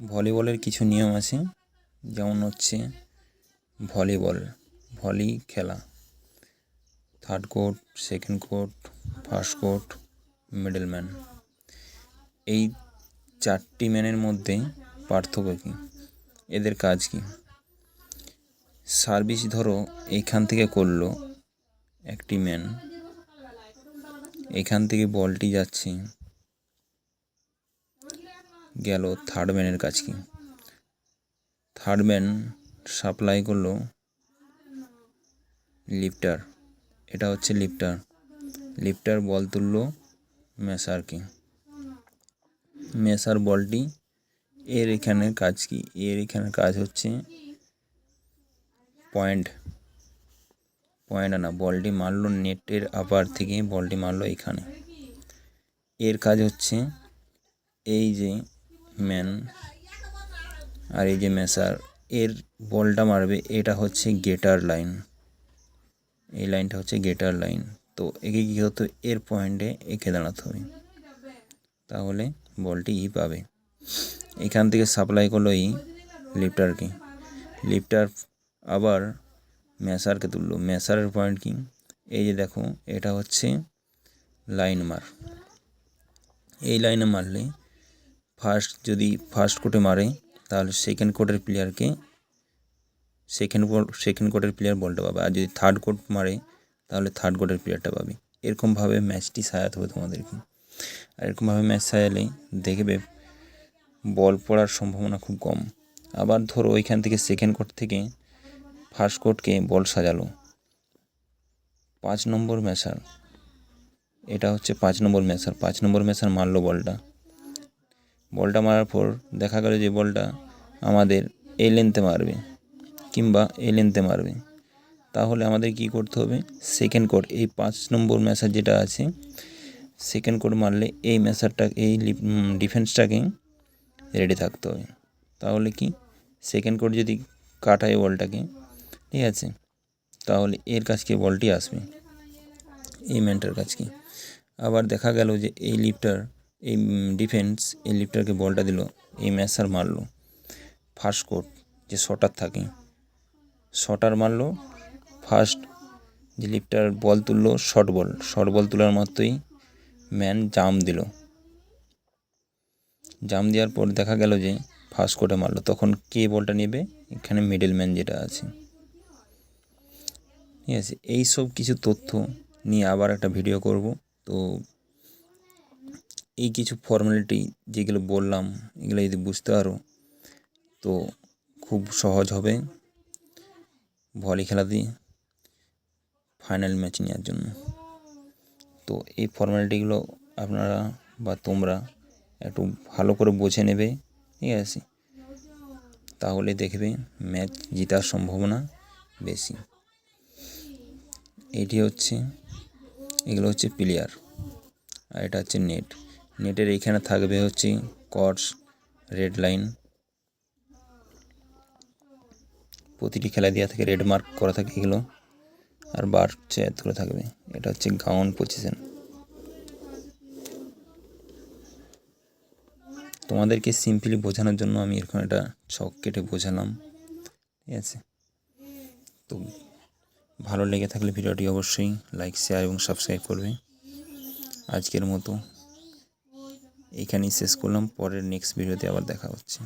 ভলিবলের কিছু নিয়ম আছে, যেমন হচ্ছে ভলিবল, ভলি খেলা। Third court second court first court middle man এই চারটি ম্যানের মধ্যে পার্থক্য কী? এদের কাজ কী? সার্ভিস ধরো এইখান থেকে করল একটি ম্যান এখান থেকে বলটি যাচ্ছে গেল থার্ড ম্যানের কাজ কি থার্ড ম্যান সাপ্লাই করল লিফটার এটা হচ্ছে লিফটার লিফটার বল তুললো মেসারকে মেসার বলটি এর এখানে কাজ কি? এর এখানে কাজ হচ্ছে পয়েন্ট পয়েন্ট আনা। বলটি মারলো নেটের আপার থেকে, বলটি মারলো এখানে। এর কাজ হচ্ছে এই যে ম্যান। আর এই যে মেসার এর বলটা মারবে, এটা হচ্ছে গেটার লাইন। এই লাইনটা হচ্ছে গেটার লাইন। তো একে কী হতো এর পয়েন্টে এঁকে দাঁড়াতে হবে। তাহলে বলটি ই পাবে। এখান থেকে সাপ্লাই করল ই লিফটারকে। লিফটার আবার ম্যাসারকে তুললো। ম্যাসারের পয়েন্ট কি? এই যে দেখো, এটা হচ্ছে লাইন মার। এই লাইনে মারলে ফার্স্ট যদি ফার্স্ট কোর্টে মারে, তাহলে সেকেন্ড কোর্টের প্লেয়ারকে সেকেন্ড সেকেন্ড কোর্টের প্লেয়ার বলটা পাবে আর যদি থার্ড কোর্ট মারে, তাহলে থার্ড কোর্টের প্লেয়ারটা পাবে। এরকমভাবে ম্যাচটি সাজাতে হবে তোমাদেরকে। আর এরকমভাবে ম্যাচ সাজালে দেখবে বল পড়ার সম্ভাবনা খুব কম। আবার ধরো ওইখান থেকে সেকেন্ড কোর্ট থেকে ফার্স্ট কোর্টকে বল সাজালো। পাঁচ নম্বর ম্যাচার এটা হচ্ছে পাঁচ নম্বর ম্যাচার পাঁচ নম্বর ম্যাচার মারলো বলটা বলটা মারার পর দেখা গেল যে বলটা আমাদের এই লেন্থে মারবে কিংবা এই লেন্থে মারবে। তাহলে আমাদের কি করতে হবে? সেকেন্ড কোড এই পাঁচ নম্বর ম্যাচার যেটা আছে সেকেন্ড কোড মারলে এই ম্যাচারটা এই ডিফেন্সটাকে রেডি থাকতে হবে। তাহলে কি? সেকেন্ড কোড যদি কাটায় বলটাকে, ঠিক আছে? তাহলে এর কাছকে বলটি আসবে। এই ম্যানটার কাছকে আবার দেখা গেল যে এই লিফটার এই ডিফেন্স এই লিফটারকে বলটা দিল, এই ম্যাচার মারলো। ফার্স্ট কোর্ট যে শটার থাকে শটার মারলো ফার্স্ট যে লিফটার বল তুললো শর্ট বল শর্ট বল তোলার মাত্রই ম্যান জাম দিল। জাম দেওয়ার পর দেখা গেল যে ফার্স্ট কোর্টে মারলো, তখন কে বলটা নেবে? এখানে মিডল ম্যান যেটা আছে। ঠিক আছে, এই সব কিছু তথ্য নিয়ে আবার একটা ভিডিও করব। তো এই কিছু ফর্মালিটি যেগুলো বললাম, এগুলো যদি বুঝতে পারো, তো খুব সহজ হবে ভলি খেলা দিয়ে ফাইনাল ম্যাচ নেওয়ার জন্য। তো এই ফর্মালিটিগুলো আপনারা বা তোমরা একটু ভালো করে বুঝে নেবে, ঠিক আছে? তাহলে দেখবে ম্যাচ জেতার সম্ভাবনা বেশি। এটি হচ্ছে, এগুলো হচ্ছে প্লেয়ার আর এটা হচ্ছে নেট নেটের এইখানে থাকবে হচ্ছে কটস রেড লাইন। প্রতিটি খেলা দেওয়া থাকে রেড মার্ক করা থাকে এগুলো। আর বার হচ্ছে এতগুলো থাকবে। এটা হচ্ছে গাউন পজিশন। তোমাদেরকে সিম্পলি বোঝানোর জন্য আমি এরকম একটা ছক কেটে বোঝালাম। ঠিক আছে? তো ভালো লেগে থাকলে ভিডিওটি অবশ্যই লাইক শেয়ার এবং সাবস্ক্রাইব করবে। আজকের মতো এইখানেই শেষ করলাম পরের নেক্সট ভিডিওতে আবার দেখা হচ্ছে।